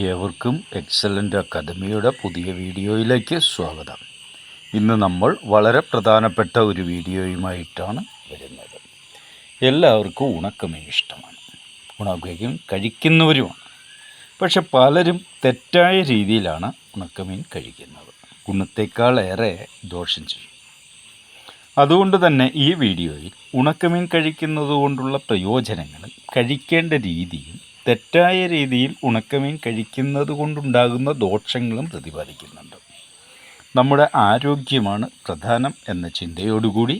ഏവർക്കും എക്സലന്റ് അക്കാദമിയുടെ പുതിയ വീഡിയോയിലേക്ക് സ്വാഗതം. ഇന്ന് നമ്മൾ വളരെ പ്രധാനപ്പെട്ട ഒരു വീഡിയോയുമായിട്ടാണ് വരുന്നത്. എല്ലാവർക്കും ഉണക്കമീൻ ഇഷ്ടമാണ്. ഉണക്കമീൻ കഴിക്കുന്നവരുമാണ്. പക്ഷെ പലരും തെറ്റായ രീതിയിലാണ് ഉണക്കമീൻ കഴിക്കുന്നത്. ഗുണത്തേക്കാളേറെ ദോഷം ചെയ്യും. അതുകൊണ്ട് തന്നെ ഈ വീഡിയോയിൽ ഉണക്കമീൻ കഴിക്കുന്നത് കൊണ്ടുള്ള പ്രയോജനങ്ങളും കഴിക്കേണ്ട രീതിയും തെറ്റായ രീതിയിൽ ഉണക്കമീൻ കഴിക്കുന്നത് കൊണ്ടുണ്ടാകുന്ന ദോഷങ്ങളും പ്രതിപാദിക്കുന്നുണ്ട്. നമ്മുടെ ആരോഗ്യമാണ് പ്രധാനം എന്ന ചിന്തയോടുകൂടി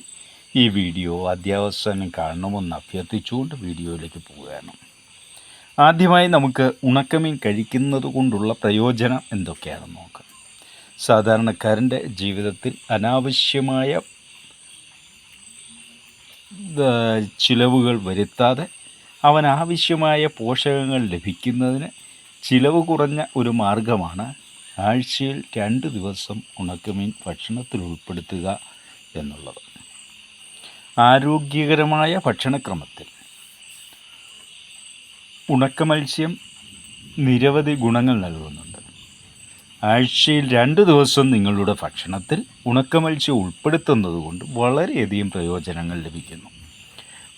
ഈ വീഡിയോ അത്യാവശ്യം കാണണമെന്ന് അഭ്യർത്ഥിച്ചുകൊണ്ട് വീഡിയോയിലേക്ക് പോവുകയാണ്. ആദ്യമായി നമുക്ക് ഉണക്കമീൻ കഴിക്കുന്നത് കൊണ്ടുള്ള പ്രയോജനം എന്തൊക്കെയാണെന്ന് നോക്കാം. സാധാരണക്കാരന്റെ ജീവിതത്തിൽ അനാവശ്യമായ ചിലവുകൾ വരുത്താതെ അവൻ ആവശ്യമായ പോഷകങ്ങൾ ലഭിക്കുന്നതിന് ചിലവ് കുറഞ്ഞ ഒരു മാർഗമാണ് ആഴ്ചയിൽ രണ്ട് ദിവസം ഉണക്കമീൻ ഭക്ഷണത്തിൽ ഉൾപ്പെടുത്തുക എന്നുള്ളത്. ആരോഗ്യകരമായ ഭക്ഷണക്രമത്തിൽ. ഉണക്കമത്സ്യം നിരവധി ഗുണങ്ങൾ നൽകുന്നുണ്ട്. ആഴ്ചയിൽ രണ്ട് ദിവസം നിങ്ങളുടെ ഭക്ഷണത്തിൽ ഉണക്കമത്സ്യം ഉൾപ്പെടുത്തുന്നത് കൊണ്ട് വളരെയധികം പ്രയോജനങ്ങൾ ലഭിക്കുന്നു.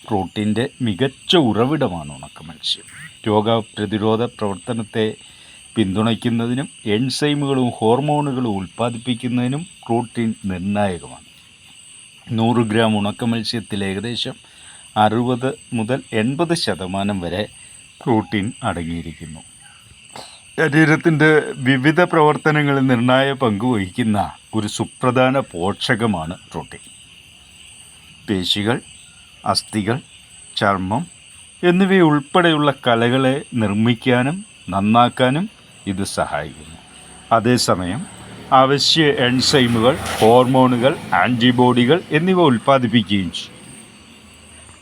പ്രോട്ടീന്റെ മികച്ച ഉറവിടമാണ് ഉണക്ക മത്സ്യം രോഗപ്രതിരോധ പ്രവർത്തനത്തെ പിന്തുണയ്ക്കുന്നതിനും എൻസൈമുകളും ഹോർമോണുകളും ഉൽപ്പാദിപ്പിക്കുന്നതിനും പ്രോട്ടീൻ നിർണായകമാണ്. നൂറ് ഗ്രാം ഉണക്ക മത്സ്യത്തിൽ ഏകദേശം അറുപത് മുതൽ എൺപത് ശതമാനം വരെ പ്രോട്ടീൻ അടങ്ങിയിരിക്കുന്നു. ശരീരത്തിന്റെ വിവിധ പ്രവർത്തനങ്ങളിൽ നിർണായ പങ്കുവഹിക്കുന്ന ഒരു സുപ്രധാന പോഷകമാണ് പ്രോട്ടീൻ. പേശികൾ അസ്ഥികൾ ചർമ്മം എന്നിവയുൾപ്പെടെയുള്ള കലകളെ നിർമ്മിക്കാനും നന്നാക്കാനും ഇത് സഹായിക്കുന്നു. അതേസമയം അവശ്യ എൻസൈമുകൾ ഹോർമോണുകൾ ആന്റിബോഡികൾ എന്നിവ ഉൽപ്പാദിപ്പിക്കുകയും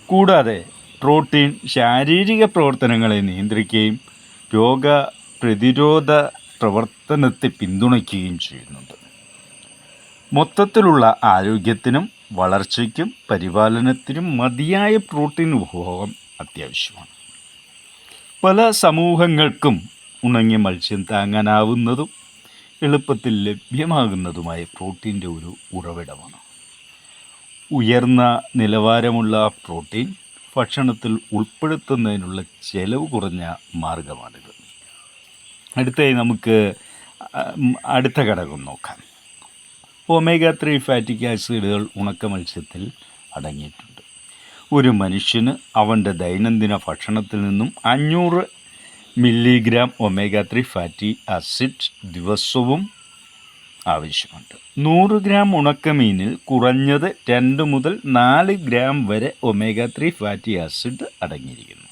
കൂടാതെ പ്രോട്ടീൻ ശാരീരിക പ്രവർത്തനങ്ങളെ നിയന്ത്രിക്കുകയും രോഗ പ്രതിരോധ പ്രവർത്തനത്തെ പിന്തുണയ്ക്കുകയും ചെയ്യുന്നുണ്ട്. മൊത്തത്തിലുള്ള ആരോഗ്യത്തിനും വളർച്ചയ്ക്കും പരിപാലനത്തിനും മതിയായ പ്രോട്ടീൻ ഉപഭോഗം അത്യാവശ്യമാണ്. പല സമൂഹങ്ങൾക്കും ഉണങ്ങിയ മത്സ്യം താങ്ങാനാവുന്നതും എളുപ്പത്തിൽ ലഭ്യമാകുന്നതുമായ പ്രോട്ടീന്റെ ഒരു ഉറവിടമാണ്. ഉയർന്ന നിലവാരമുള്ള പ്രോട്ടീൻ ഭക്ഷണത്തിൽ ഉൾപ്പെടുത്തുന്നതിനുള്ള ചെലവ് കുറഞ്ഞ മാർഗമാണിത്. അടുത്തായി നമുക്ക് അടുത്ത ഘടകം നോക്കാം. ഒമേഗ ത്രീ ഫാറ്റിക് ആസിഡുകൾ ഉണക്ക മത്സ്യത്തിൽ അടങ്ങിയിട്ടുണ്ട്. ഒരു മനുഷ്യന് അവന്റെ ദൈനംദിന ഭക്ഷണത്തിൽ നിന്നും അഞ്ഞൂറ് milligram omega three fatty acid ദിവസവും ആവശ്യമുണ്ട്. നൂറ് ഗ്രാം ഉണക്കമീനിൽ കുറഞ്ഞത് രണ്ട് മുതൽ നാല് ഗ്രാം വരെ ഒമേഗ ത്രീ ഫാറ്റി ആസിഡ് അടങ്ങിയിരിക്കുന്നു.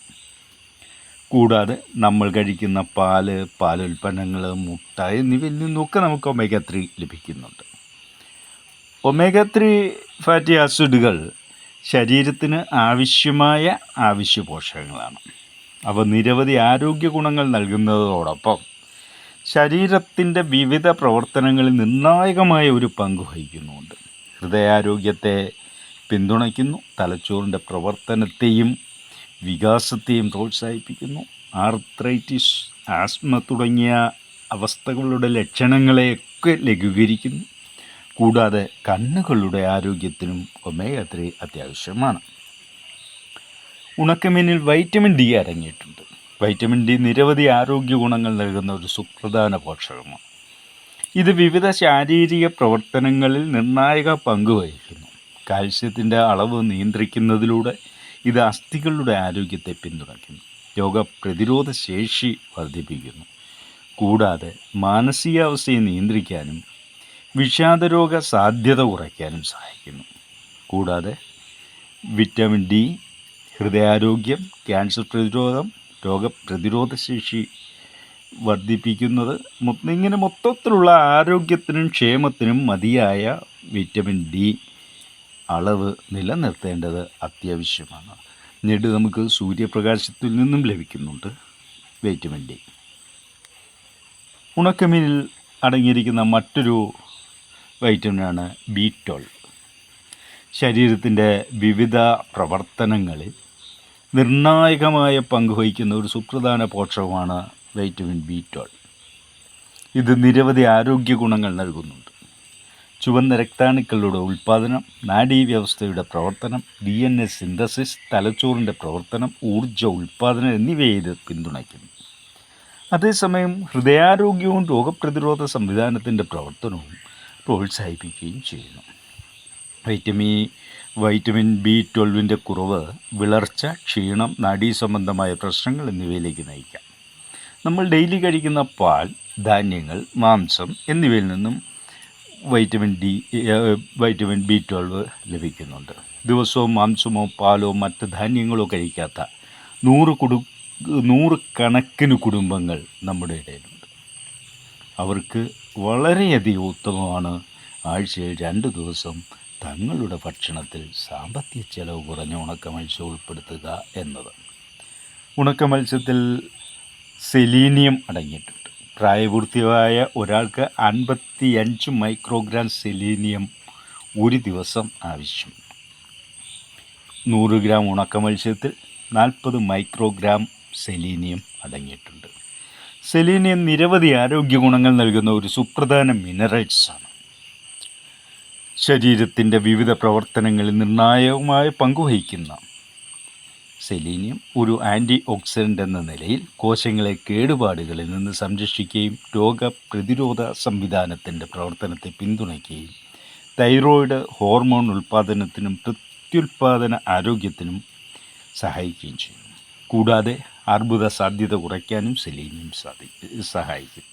കൂടാതെ നമ്മൾ കഴിക്കുന്ന പാൽ പാലുൽപ്പന്നങ്ങൾ മുട്ട എന്നിവയിൽ നിന്നൊക്കെ നമുക്ക് ഒമേഗ ത്രീ ലഭിക്കുന്നുണ്ട്. ഒമേഗ ത്രീ ഫാറ്റി ആസിഡുകൾ ശരീരത്തിന് ആവശ്യമായ ആവശ്യ പോഷകങ്ങളാണ് അവ നിരവധി ആരോഗ്യ ഗുണങ്ങൾ നൽകുന്നതോടൊപ്പം ശരീരത്തിന്റെ വിവിധ പ്രവർത്തനങ്ങളിൽ നിർണായകമായ ഒരു പങ്ക് വഹിക്കുന്നുണ്ട്. ഹൃദയാരോഗ്യത്തെ പിന്തുണയ്ക്കുന്നു തലച്ചോറിന്റെ പ്രവർത്തനത്തെയും വികാസത്തെയും പ്രോത്സാഹിപ്പിക്കുന്നു. ആർത്രൈറ്റിസ് ആസ്മ തുടങ്ങിയ അവസ്ഥകളുടെ ലക്ഷണങ്ങളെയൊക്കെ ലഘൂകരിക്കുന്നു. കൂടാതെ കണ്ണുകളുടെ ആരോഗ്യത്തിനും ഒമേഗ ത്രീ അത്യാവശ്യമാണ്. ഉണക്കമീനിൽ വൈറ്റമിൻ ഡി അടങ്ങിയിട്ടുണ്ട് വൈറ്റമിൻ ഡി നിരവധി ആരോഗ്യ ഗുണങ്ങൾ നൽകുന്ന ഒരു സുപ്രധാന പോഷകമാണ്. ഇത് വിവിധ ശാരീരിക പ്രവർത്തനങ്ങളിൽ നിർണായക പങ്ക് വഹിക്കുന്നു. കാൽസ്യത്തിന്റെ അളവ് നിയന്ത്രിക്കുന്നതിലൂടെ ഇത് അസ്ഥികളുടെ ആരോഗ്യത്തെ പിന്തുണയ്ക്കുന്നു. രോഗപ്രതിരോധ ശേഷി വർദ്ധിപ്പിക്കുന്നു. കൂടാതെ മാനസികാവസ്ഥയെ നിയന്ത്രിക്കാനും വിഷാദരോഗ സാധ്യത കുറയ്ക്കാനും സഹായിക്കുന്നു. കൂടാതെ വിറ്റാമിൻ ഡി ഹൃദയാരോഗ്യം ക്യാൻസർ പ്രതിരോധം രോഗപ്രതിരോധ ശേഷി വർദ്ധിപ്പിക്കുന്നത് ഇങ്ങനെ മൊത്തത്തിലുള്ള ആരോഗ്യത്തിനും ക്ഷേമത്തിനും മതിയായ വിറ്റമിൻ ഡി അളവ് നിലനിർത്തേണ്ടത് അത്യാവശ്യമാണ്. പിന്നീട് നമുക്ക് സൂര്യപ്രകാശത്തിൽ നിന്നും ലഭിക്കുന്നുണ്ട് വിറ്റമിൻ ഡി. ഉണക്കമീനിൽ അടങ്ങിയിരിക്കുന്ന മറ്റൊരു വൈറ്റമിനാണ് ബി ട്വൽവ്. ശരീരത്തിന്റെ വിവിധ പ്രവർത്തനങ്ങളിൽ നിർണായകമായ പങ്ക് വഹിക്കുന്ന ഒരു സുപ്രധാന പോഷകമാണ് വൈറ്റമിൻ ബി ട്വൽവ്. ഇത് നിരവധി ആരോഗ്യ ഗുണങ്ങൾ നൽകുന്നുണ്ട്. ചുവന്ന രക്താണുക്കളുടെ ഉൽപ്പാദനം നാഡീവ്യവസ്ഥയുടെ പ്രവർത്തനം ഡി എൻ എ സിന്തസിസ് തലച്ചോറിന്റെ പ്രവർത്തനം ഊർജ ഉൽപ്പാദനം എന്നിവയെ ഇത് പിന്തുണയ്ക്കുന്നു. അതേസമയം ഹൃദയാരോഗ്യവും രോഗപ്രതിരോധ സംവിധാനത്തിന്റെ പ്രവർത്തനവും പ്രോത്സാഹിപ്പിക്കുകയും ചെയ്യുന്നു. വൈറ്റമിൻ വൈറ്റമിൻ ബി ട്വൽവിന്റെ കുറവ് വിളർച്ച ക്ഷീണം നാഡീ സംബന്ധമായ പ്രശ്നങ്ങൾ എന്നിവയിലേക്ക് നയിക്കാം. നമ്മൾ ഡെയിലി കഴിക്കുന്ന പാൽ ധാന്യങ്ങൾ മാംസം എന്നിവയിൽ നിന്നും vitamin D vitamin B twelve ലഭിക്കുന്നുണ്ട്. ദിവസവും മാംസമോ പാലോ മറ്റ് ധാന്യങ്ങളോ കഴിക്കാത്ത നൂറ് കുടു നൂറ് കണക്കിന് കുടുംബങ്ങൾ നമ്മുടെ ഇടയിലുണ്ട്. അവർക്ക് വളരെയധികം ഉത്തമമാണ്. ആഴ്ചയിൽ രണ്ട് ദിവസം തങ്ങളുടെ ഭക്ഷണത്തിൽ സാമ്പത്തിക ചെലവ് കുറഞ്ഞ ഉണക്ക മത്സ്യം ഉൾപ്പെടുത്തുക എന്നത്. ഉണക്ക മത്സ്യത്തിൽ സെലീനിയം അടങ്ങിയിട്ടുണ്ട്. പ്രായപൂർത്തിയായ ഒരാൾക്ക് അൻപത്തി അഞ്ച് മൈക്രോഗ്രാം സെലീനിയം ഒരു ദിവസം ആവശ്യം. നൂറ് ഗ്രാം ഉണക്ക മത്സ്യത്തിൽ നാൽപ്പത് മൈക്രോഗ്രാം സെലീനിയം അടങ്ങിയിട്ടുണ്ട്. സെലീനിയം നിരവധി ആരോഗ്യ ഗുണങ്ങൾ നൽകുന്ന ഒരു സുപ്രധാന മിനറൽസാണ് ശരീരത്തിന്റെ വിവിധ പ്രവർത്തനങ്ങളിൽ നിർണായകമായ പങ്കുവഹിക്കുന്ന സെലീനിയം ഒരു ആന്റി ഓക്സിഡന്റ് എന്ന നിലയിൽ കോശങ്ങളെ കേടുപാടുകളിൽ നിന്ന് സംരക്ഷിക്കുകയും രോഗപ്രതിരോധ സംവിധാനത്തിന്റെ പ്രവർത്തനത്തെ പിന്തുണയ്ക്കുകയും തൈറോയിഡ് ഹോർമോൺ ഉൽപ്പാദനത്തിനും പ്രത്യുൽപാദന ആരോഗ്യത്തിനും സഹായിക്കുകയും ചെയ്യുന്നു. കൂടാതെ അർബുദ സാധ്യത കുറയ്ക്കാനും സെലീനിയം സാധിക്കും സഹായിക്കും.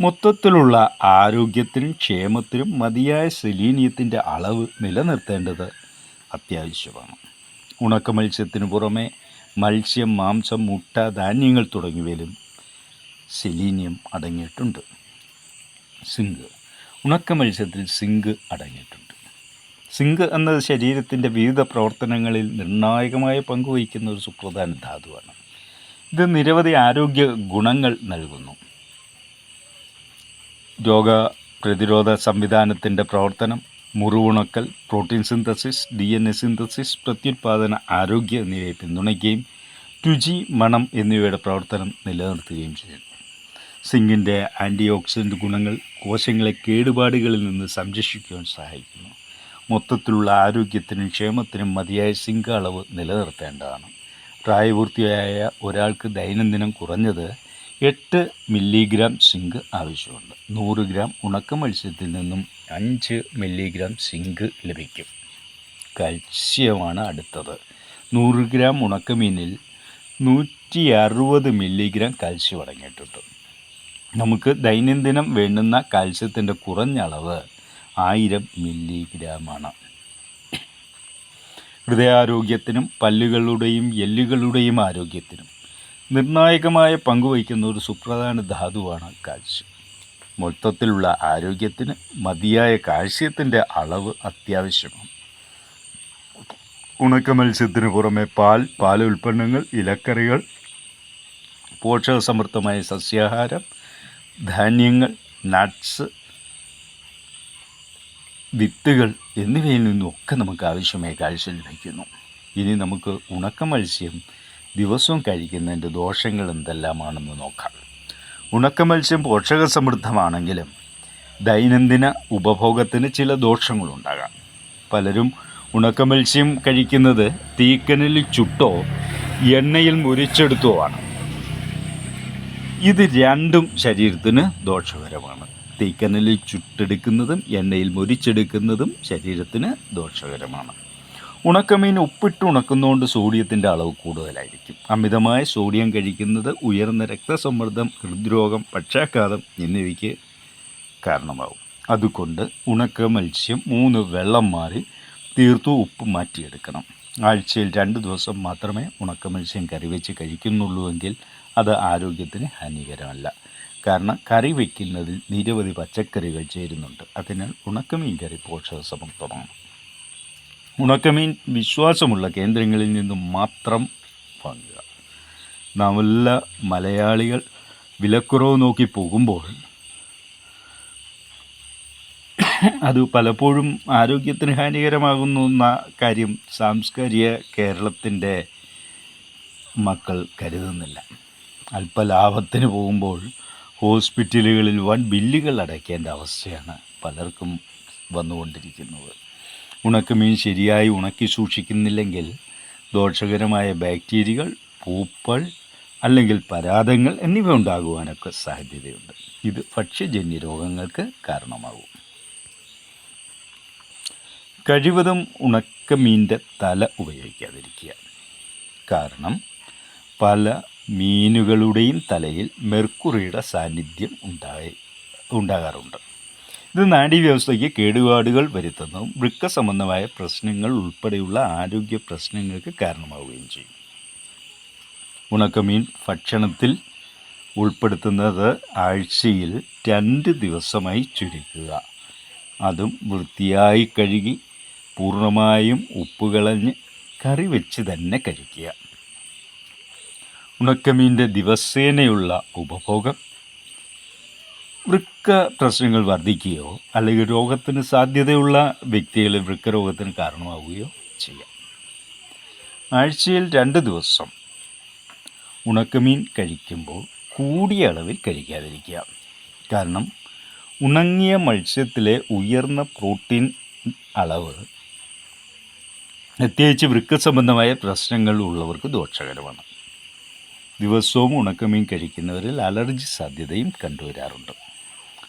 മൊത്തത്തിലുള്ള ആരോഗ്യത്തിനും ക്ഷേമത്തിനും മതിയായ സെലീനിയത്തിന്റെ അളവ് നിലനിർത്തേണ്ടത് അത്യാവശ്യമാണ്. ഉണക്ക മത്സ്യത്തിന് പുറമെ മത്സ്യം മാംസം മുട്ട ധാന്യങ്ങൾ തുടങ്ങിയവയിലും സെലീനിയം അടങ്ങിയിട്ടുണ്ട്. സിങ്ക്. ഉണക്ക മത്സ്യത്തിൽ സിങ്ക് അടങ്ങിയിട്ടുണ്ട്. സിങ്ക് എന്നത് ശരീരത്തിന്റെ വിവിധ പ്രവർത്തനങ്ങളിൽ നിർണായകമായ പങ്കുവഹിക്കുന്ന ഒരു സുപ്രധാന ധാതുവാണ്. ഇത് നിരവധി ആരോഗ്യ ഗുണങ്ങൾ നൽകുന്നു. രോഗ പ്രതിരോധ സംവിധാനത്തിന്റെ പ്രവർത്തനം മുറിവുണക്കൽ protein synthesis D N A synthesis പ്രത്യുത്പാദന ആരോഗ്യ എന്നിവയെ പിന്തുണയ്ക്കുകയും രുചി മണം എന്നിവയുടെ പ്രവർത്തനം നിലനിർത്തുകയും ചെയ്യുന്നു സിങ്കിന്റെ ആന്റി ഓക്സിഡന്റ് ഗുണങ്ങൾ കോശങ്ങളെ കേടുപാടുകളിൽ നിന്ന് സംരക്ഷിക്കുവാൻ സഹായിക്കുന്നു. മൊത്തത്തിലുള്ള ആരോഗ്യത്തിനും ക്ഷേമത്തിനും മതിയായ സിങ്ക് അളവ് നിലനിർത്തേണ്ടതാണ്. പ്രായപൂർത്തിയായ ഒരാൾക്ക് ദൈനംദിനം കുറഞ്ഞത് എട്ട് മില്ലിഗ്രാം സിങ്ക് ആവശ്യമുണ്ട്. നൂറ് ഗ്രാം ഉണക്ക മത്സ്യത്തിൽ നിന്നും അഞ്ച് മില്ലിഗ്രാം സിങ്ക് ലഭിക്കും. കാൽസ്യമാണ് അടുത്തത്. നൂറ് ഗ്രാം ഉണക്കമീനിൽ നൂറ്റി അറുപത് മില്ലിഗ്രാം കാൽസ്യം അടങ്ങിയിട്ടുണ്ട്. നമുക്ക് ദൈനംദിനം വേണ്ടുന്ന കാൽസ്യത്തിന്റെ കുറഞ്ഞ അളവ് ആയിരം മില്ലിഗ്രാമാണ്. ഹൃദയാരോഗ്യത്തിനും പല്ലുകളുടെയും എല്ലുകളുടെയും ആരോഗ്യത്തിനും നിർണായകമായ പങ്കുവഹിക്കുന്ന ഒരു സുപ്രധാന ധാതുവാണ് കാൽസ്യം. മൊത്തത്തിലുള്ള ആരോഗ്യത്തിന് മതിയായ കാൽസ്യത്തിന്റെ അളവ് അത്യാവശ്യമാണ്. ഉണക്ക മത്സ്യത്തിന് പുറമെ പാൽ പാൽ ഉൽപ്പന്നങ്ങൾ ഇലക്കറികൾ പോഷകസമൃദ്ധമായ സസ്യാഹാരം ധാന്യങ്ങൾ നട്ട്സ് വിത്തുകൾ എന്നിവയിൽ നിന്നുമൊക്കെ നമുക്ക് ആവശ്യമായ കാഴ്ച ലഭിക്കുന്നു. ഇനി നമുക്ക് ഉണക്ക മത്സ്യം ദിവസവും കഴിക്കുന്നതിന്റെ ദോഷങ്ങൾ എന്തെല്ലാമാണെന്ന് നോക്കാം. ഉണക്ക മത്സ്യം പോഷക സമൃദ്ധമാണെങ്കിലും ദൈനംദിന ഉപഭോഗത്തിന് ചില ദോഷങ്ങളുണ്ടാകാം. പലരും ഉണക്ക മത്സ്യം കഴിക്കുന്നത് തീക്കനലിൽ ചുട്ടോ എണ്ണയിൽ മുരിച്ചെടുത്തോ ആണ്. ഇത് രണ്ടും ശരീരത്തിന് ദോഷകരമാണ്. തീക്കനലിൽ ചുട്ടെടുക്കുന്നതും എണ്ണയിൽ മുരിച്ചെടുക്കുന്നതും ശരീരത്തിന് ദോഷകരമാണ്. ഉണക്കമീൻ ഉപ്പിട്ട് ഉണക്കുന്നതുകൊണ്ട് സോഡിയത്തിന്റെ അളവ് കൂടുതലായിരിക്കും. അമിതമായ സോഡിയം കഴിക്കുന്നത് ഉയർന്ന രക്തസമ്മർദ്ദം ഹൃദ്രോഗം പക്ഷാഘാതം എന്നിവയ്ക്ക് കാരണമാകും അതുകൊണ്ട് ഉണക്ക മത്സ്യം മൂന്ന് വെള്ളം മാറി തീർത്തു ഉപ്പ് മാറ്റിയെടുക്കണം. ആഴ്ചയിൽ രണ്ട് ദിവസം മാത്രമേ ഉണക്ക മത്സ്യം കറിവെച്ച് കഴിക്കുന്നുള്ളൂവെങ്കിൽ അത് ആരോഗ്യത്തിന് ഹാനികരമല്ല. കാരണം കറി വയ്ക്കുന്നതിൽ നിരവധി പച്ചക്കറികൾ ചേരുന്നുണ്ട്. അതിനാൽ ഉണക്കമീൻ കറി പോഷകസമൃദ്ധമാണ് ഉണക്കമീൻ വിശ്വാസമുള്ള കേന്ദ്രങ്ങളിൽ നിന്നും മാത്രം വാങ്ങുക. നല്ല മലയാളികൾ വിലക്കുറവ് നോക്കി പോകുമ്പോൾ അത് പലപ്പോഴും ആരോഗ്യത്തിന് ഹാനികരമാകുന്നു കാര്യം സാംസ്കാരിക കേരളത്തിന്റെ മക്കൾ കരുതുന്നില്ല. അല്പലാഭത്തിന് പോകുമ്പോൾ ഹോസ്പിറ്റലുകളിൽ വൻ ബില്ലുകൾ അടയ്ക്കേണ്ട അവസ്ഥയാണ് പലർക്കും വന്നുകൊണ്ടിരിക്കുന്നത്. ഉണക്കമീൻ ശരിയായി ഉണക്കി സൂക്ഷിക്കുന്നില്ലെങ്കിൽ ദോഷകരമായ ബാക്ടീരിയകൾ പൂപ്പൽ അല്ലെങ്കിൽ പരാതങ്ങൾ എന്നിവ ഉണ്ടാകുവാനൊക്കെ സാധ്യതയുണ്ട്. ഇത് ഭക്ഷ്യജന്യ രോഗങ്ങൾക്ക് കാരണമാകും. കഴിവതും ഉണക്കമീന്റെ തല ഉപയോഗിക്കാതിരിക്കുക. കാരണം പല മീനുകളുടെയും തലയിൽ മെർക്കുറിയുടെ സാന്നിധ്യം ഉണ്ടായി ഉണ്ടാകാറുണ്ട്. ഇത് നാഡീവ്യവസ്ഥയ്ക്ക് കേടുപാടുകൾ വരുത്തുന്നതും വൃക്ക സംബന്ധമായ പ്രശ്നങ്ങൾ ഉൾപ്പെടെയുള്ള ആരോഗ്യ പ്രശ്നങ്ങൾക്ക് കാരണമാവുകയും ചെയ്യും. ഉണക്കമീൻ ഭക്ഷണത്തിൽ ഉൾപ്പെടുത്തുന്നത് ആഴ്ചയിൽ രണ്ട് ദിവസമായി ചുരുക്കുക. അതും വൃത്തിയായി കഴുകി പൂർണമായും ഉപ്പ് കളഞ്ഞ് കറി വെച്ച് തന്നെ കഴിക്കുക. ഉണക്കമീന്റെ ദിവസേനയുള്ള ഉപഭോഗം. വൃക്ക പ്രശ്നങ്ങൾ വർദ്ധിക്കുകയോ അല്ലെങ്കിൽ രോഗത്തിന് സാധ്യതയുള്ള വ്യക്തികളിൽ വൃക്കരോഗത്തിന് കാരണമാവുകയോ ചെയ്യാം. ആഴ്ചയിൽ രണ്ട് ദിവസം ഉണക്കമീൻ കഴിക്കുമ്പോൾ കൂടിയ അളവിൽ കഴിക്കാതിരിക്കുക. കാരണം ഉണങ്ങിയ മത്സ്യത്തിലെ ഉയർന്ന പ്രോട്ടീൻ അളവ് പ്രത്യേകിച്ച് വൃക്ക സംബന്ധമായ പ്രശ്നങ്ങൾ ഉള്ളവർക്ക് ദോഷകരമാണ്. ദിവസവും ഉണക്കമീൻ കഴിക്കുന്നവരിൽ അലർജി സാധ്യതയും കണ്ടുവരാറുണ്ട്.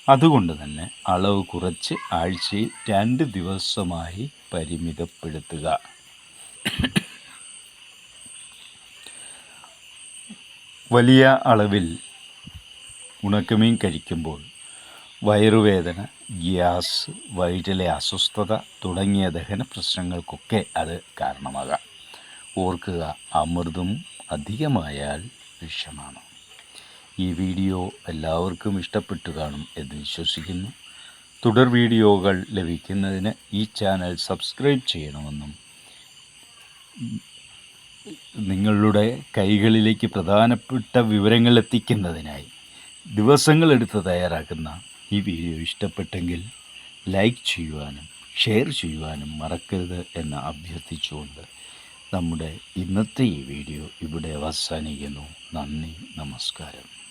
അതുകൊണ്ട് തന്നെ അളവ് കുറച്ച് ആഴ്ചയിൽ രണ്ട് ദിവസമായി പരിമിതപ്പെടുത്തുക. വലിയ അളവിൽ ഉണക്കമീൻ കഴിക്കുമ്പോൾ വയറുവേദന ഗ്യാസ് വയറ്റിലെ അസ്വസ്ഥത തുടങ്ങിയ ദഹന പ്രശ്നങ്ങൾക്കൊക്കെ അത് കാരണമാകാം. ഓർക്കുക അമൃതും അധികമായാൽ വിഷമാണ് ഈ വീഡിയോ എല്ലാവർക്കും ഇഷ്ടപ്പെട്ടു കാണും എന്ന് വിശ്വസിക്കുന്നു. തുടർ വീഡിയോകൾ ലഭിക്കുന്നതിന് ഈ ചാനൽ സബ്സ്ക്രൈബ് ചെയ്യണമെന്നും നിങ്ങളുടെ കൈകളിലേക്ക് പ്രധാനപ്പെട്ട വിവരങ്ങൾ എത്തിക്കുന്നതിനായി ദിവസങ്ങളെടുത്ത് തയ്യാറാക്കുന്ന ഈ വീഡിയോ ഇഷ്ടപ്പെട്ടെങ്കിൽ ലൈക്ക് ചെയ്യുവാനും ഷെയർ ചെയ്യുവാനും മറക്കരുത് എന്ന് അഭ്യർത്ഥിച്ചുകൊണ്ട് നമ്മുടെ ഇന്നത്തെ ഈ വീഡിയോ ഇവിടെ അവസാനിക്കുന്നു. നന്ദി നമസ്കാരം.